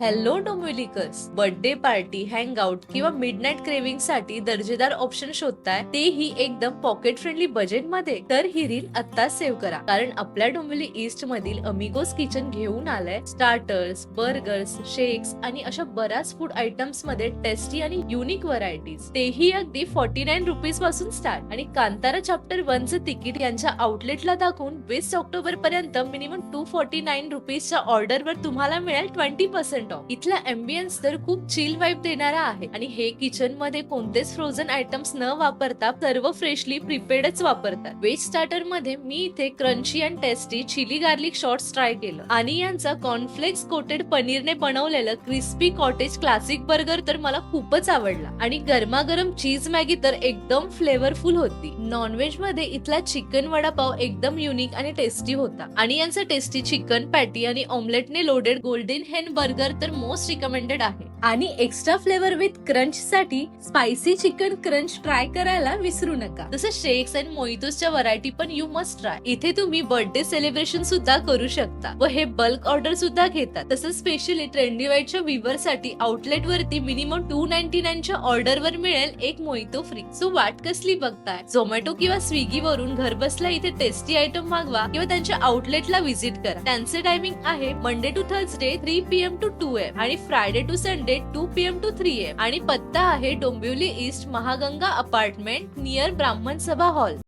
Hello डोम्युलिकर्स birthday party hangout किंवा midnight क्रेविंगसाठी दर्जेदार ऑप्शन शोधताय तेही एकदम पॉकेट फ्रेंडली बजेटमध्ये. तर ही रील आता सेव्ह करा. कारण आपल्या डोंबिवली ईस्ट मधील अमिगोस किचन घेऊन आलाय. स्टार्टर्स बर्गर्स शेक्स आणि अशा बऱ्याच फूड आयटम्समध्ये टेस्टी आणि युनिक व्हरायटीज तेही अगदी फॉर्टी नाईन रुपीजपासून स्टार्ट आणि कांतारा चॅप्टर वनचं तिकीट यांच्या आउटलेटला दाखवून वीस ऑक्टोबर पर्यंत मिनिमम टू फॉर्टी नाईन रुपीजच्या ऑर्डरवर तुम्हाला मिळेल ट्वेंटी पर्सेंट ऑफ इथला एम्बियन्स तर खूप चिल वाईब देणारा आहे. आणि हे किचनमध्ये कोणतेच फ्रोझन आयटम्स न वापरता सर्व फ्रेशली प्रिपेडच वापरतात. व्हेज स्टार्टरमध्ये मी इथे crunchy and tasty chilli garlic shots try केलं. आणि यांचा कॉर्नफ्लेक्स कोटेड पनीरने बनवलेलं क्रिस्पी कॉटेज क्लासिक बर्गर तर मला खूपच आवडला. आणि गरमागरम चीज मॅगी तर एकदम फ्लेवरफुल होती. नॉनव्हेजमध्ये इथला चिकन वडापाव एकदम युनिक आणि टेस्टी होता. आणि यांचा टेस्टी चिकन पॅटी आणि ऑमलेटने लोडेड गोल्डन हेन बर्गर तर मोस्ट रिकमेंडेड आहे. आणि एक्स्ट्रा फ्लेवर विथ क्रंच साठी स्पायसी चिकन क्रंच ट्राय करायला विसरू नका. तसं शेक्स अँड मोहितोसच्या व्हरायटी पण यू मस्ट ट्राय इथे तुम्ही बर्थडे सेलिब्रेशन सुद्धा करू शकता व हे बल्क ऑर्डर सुद्धा घेतात. तसंच स्पेशली ट्रेंडी वाईटच्या विवर साठी आउटलेट वरती मिनिमम टू नाईन्टी नाईनच्या ऑर्डर वर मिळेल एक मोहितो फ्री सो वाट कसली बघताय? झोमॅटो किंवा स्विगी वरून घर बसल्या इथे टेस्टी आयटम मागवा किंवा त्यांच्या आउटलेटला व्हिजिट करा. त्यांचे टायमिंग आहे Monday to Thursday three PM to two AM आणि Friday to Sunday two PM to three AM आणि पत्ता आहे Dombivli east Mahaganga apartment near Brahman Sabha hall